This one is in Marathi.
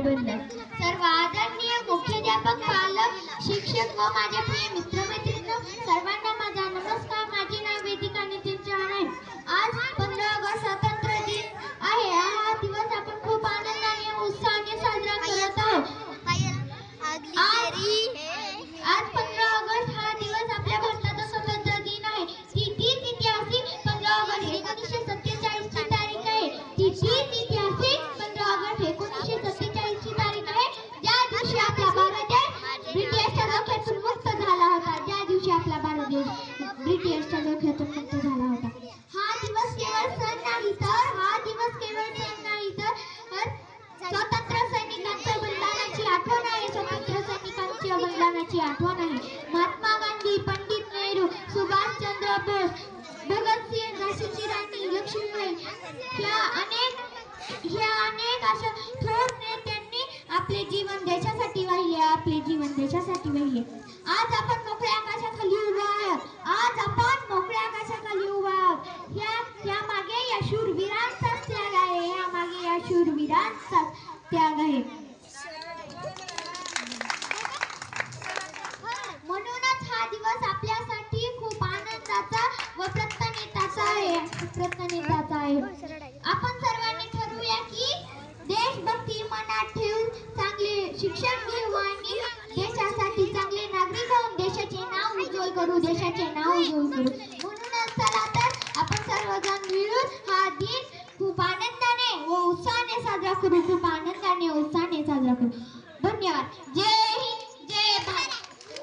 बनलं सर्व आदरणीय मुख्याध्यापक पालक शिक्षक व माझ्या प्रिय देश ब्रिटिशच्या मुक्त झाला होता. हा दिवस केवळ सण नाही तर हा दिवस केवळ सण नाही तर स्वतंत्र सैनिकांच्या बलिदानाची आठवण आहे. स्वतंत्र सैनिकांच्या बलिदानाची आठवण आहे. महात्मा गांधी पंडित नेहरू सुभाषचंद्र बोस भगतसिंह झाशीची राणी लक्ष्मीबाई ह्या अनेक ह्या अनेक अशा थोर नेत्यांनी आपले जीवन देशासाठी वाहिले आपले जीवन देशासाठी वाहिले. आज आपण मोकळ्या वीरांचा त्याग आहे. म्हणूनच हा दिवस आपल्यासाठी खूप आनंदाचा व प्रत्येकाचा आहे. प्रत्येकाचा आहे. आपण सर्वांनी ठरवूया की देशभक्ती मनात ठेवून चांगले शिक्षण घेऊ आणि देशासाठी चांगले नागरिक होऊन देशाचे नाव उज्ज्वल करू देशाचे नाव उज्ज्वल करू.